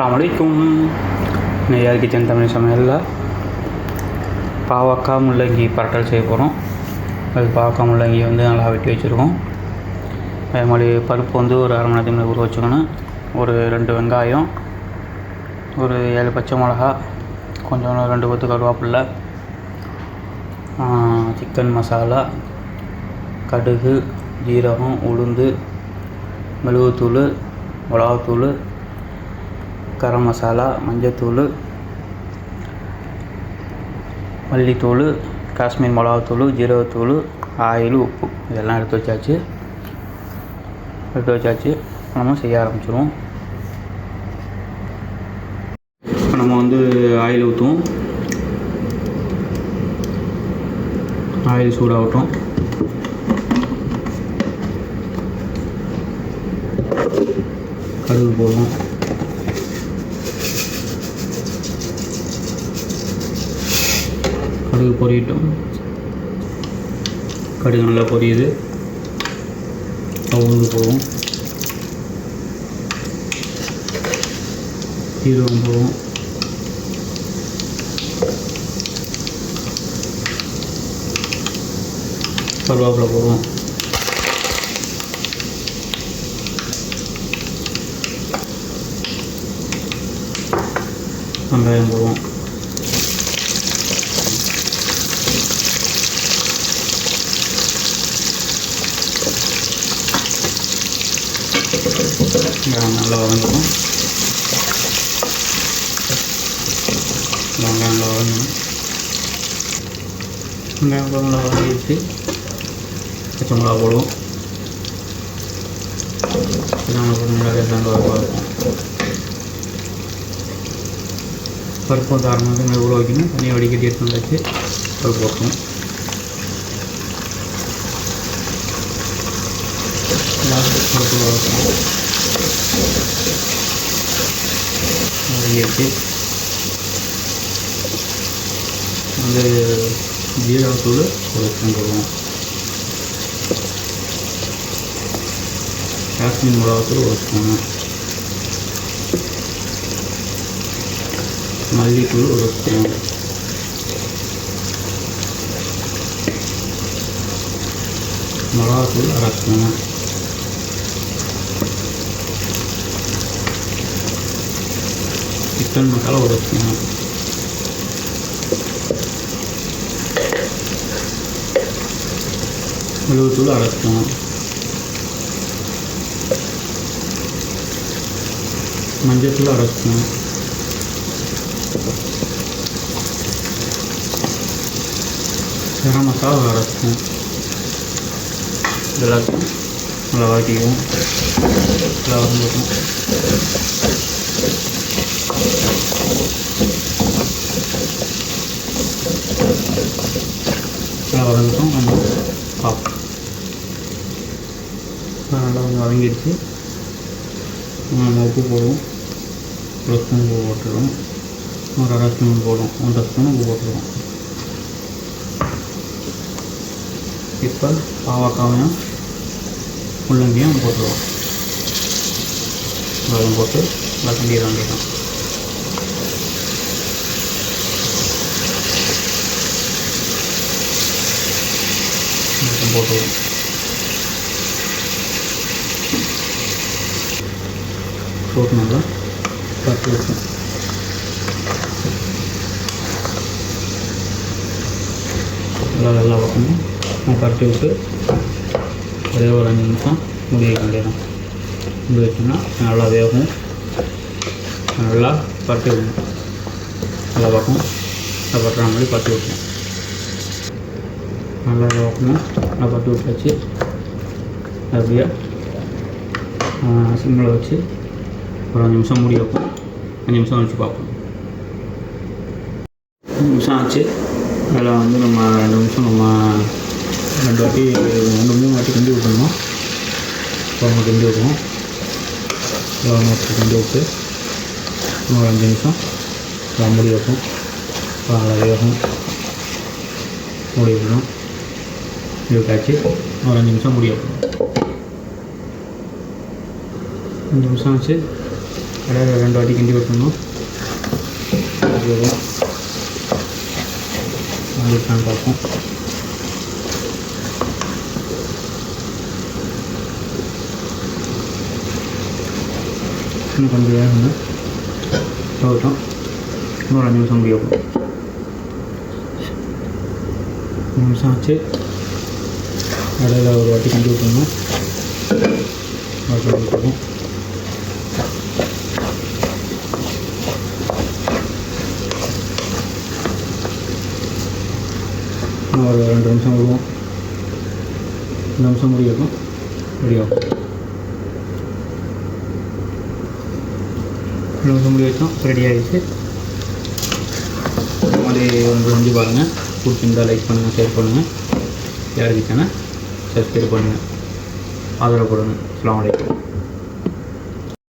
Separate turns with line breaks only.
அஸ்ஸலாமு அலைக்கும் நெய்யார் கிச்சன் தமிழ் சமையலில் பாவக்காய் முள்ளங்கி பரட்டல் செய்ய போகிறோம் அது பாவக்காய் முள்ளங்கி வந்து நல்லா வெட்டி வச்சுருக்கோம். அதே மாதிரி பருப்பு வந்து ஒரு அரை மணி நேரத்துக்கு ஊற வச்சுக்கணும். ஒரு ரெண்டு வெங்காயம் ஒரு ஏழு பச்சை மிளகா கொஞ்சம் ரெண்டு கொத்து கருவேப்பில்லை சிக்கன் மசாலா கடுகு ஜீரகம் உளுந்து மிளகுத்தூள் மிளகாத்தூள் கரம் மசாலா மஞ்சத்தூள் மல்லித்தூள் காஷ்மீர் மிளகாத்தூள் ஜீரகத்தூள் ஆயில் உப்பு இதெல்லாம் எடுத்து வச்சாச்சு. எடுத்து வச்சாச்சு. நம்ம செய்ய ஆரம்பிச்சிடுவோம் இப்போ நம்ம வந்து ஆயில் ஊற்றுவோம் ஆயில் சூடாகட்டும். கடுகு போடுவோம். கடுகு பொரியட்டும். கடுகு நல்லா பொரியுது. உளுந்து போடுவோம் சீரகம் போடுவோம் கருவேப்பிலை போகும் வெங்காயம் போடுவோம் வெங்காயம் நல்லா வதங்கணும் வெங்காயம் நல்லா வதங்கணும் வெங்காயம் நல்லா வதங்கிடுச்சு பச்சை மிளகா போடுவோம் பச்சை மிளகா போட்டு நல்லா ரெண்டு வதக்கும் பருப்பு வந்து அரை மணி நேரம் ஊற வைக்கணும் தனியாக வடிகட்டி எடுத்து வந்து வச்சு பருப்பு போட்டணும் லாஸ்ட்டு பருப்பு வதக்கணும் வதங்கிடுச்சு வந்து ஜீரகத்தூள் ஒரு ஸ்பூன் போடுவோம் காஷ்மீர் மிளகாத்தூள் ஒரு ஸ்பூனு மல்லித்தூள் ஒரு ஸ்பூன் மிளகாத்தூள் அரை ஸ்பூன் சிக்கன் மசாலா ஒரு ஸ்பூன் மிளகுத்தூள் அரை ஸ்பூன் மஞ்சத்தூள் அரை ஸ்பூன் கரம் மசாலா ஒரு அரை ஸ்பூன் எல்லாத்தையும் நல்லா வதக்கிக்குவோம் நல்லா வதங்கிக்கும் வதங்கட்டும் நம்ம பார்ப்போம் நல்லா கொஞ்சம் வதங்கிடுச்சு நம்ம உப்பு போடுவோம் ஒரு ஸ்பூன் உப்பு போட்டுருவோம் ஒரு அரை ஸ்பூன் போடுவோம் ஒன்றரை ஸ்பூன் உப்பு போட்டுருவோம் இப்போ பாவக்காயும் முள்ளங்கியும் போட்டுருவோம் வெள்ளம் போட்டு வசந்தி வேண்டியதான் வெல்லம் போட்டுருவோம் போட்டு நல்லா? பத்து வைக்கும் நல்லா நல்லா வைக்கணும் பரட்டி விட்டு ஒரே ஒரு அஞ்சு நிமிஷம் மூடி வைக்க வேண்டியதான் மூடி வச்சோம்னா நல்லா வேகும். நல்லா பரட்டி விடணும். நல்லா பக்கம் நல்லா பட்டுற மாதிரி பரட்டி விட்டணும் நல்லா வைக்கணும் நல்லா விட்டு வச்சு அப்படியே சிம்மில் வச்சு ஒரு அஞ்சு நிமிஷம் மூடி வைப்போம். அஞ்சு நிமிஷம் கழிச்சு பார்ப்போம். அஞ்சு நிமிஷம் ஆச்சு. அதில் வந்து நம்ம ரெண்டு நிமிஷம் நம்ம ரெண்டு வாட்டி ரெண்டு மூணு வாட்டி கிண்டி விட்டுருந்தோம் குழம்பு கிண்டி விடுவோம். அப்புறம் வச்சு கிண்டி விட்டு இன்னும் ஒரு அஞ்சு நிமிஷம் மூடி வைப்போம். நல்லா வேகும் மூடி விடணும். இது காய்ச்சி ஒரு அஞ்சு நிமிஷம் முடியும். வைப்போம் அஞ்சு நிமிஷம் ஆச்சு. அதாவது ரெண்டு வாட்டி கிண்டி விட்டுணும். இருக்கான்னு பார்ப்போம். இன்னும் கொஞ்சம் வேகணும் போகட்டும் இன்னும் அஞ்சு நிமிஷம் முடியும். அஞ்சு நிமிஷம் ஆச்சு. இடையில ஒரு வாட்டி கிண்டி விட்டோம்னா விட்டுருவோம் ஒரு ரெண்டு நிமிஷம் விடுவோம். ரெண்டு நிமிஷம் முடியும் முடியும் ரெண்டு நிமிஷம் முடி வச்சோம். ரெடி ஆகிடுச்சு இந்த மாதிரி ஒன்று செஞ்சு பாருங்கள் பிடிச்சிருந்தால் லைக் பண்ணுங்கள் ஷேர் பண்ணுங்கள் யாருக்கு சேனல் சப்ஸ்கிரைப் பண்ணுங்கள் ஆதரவு கொடுங்க அஸ்ஸலாமு வலைக்கம்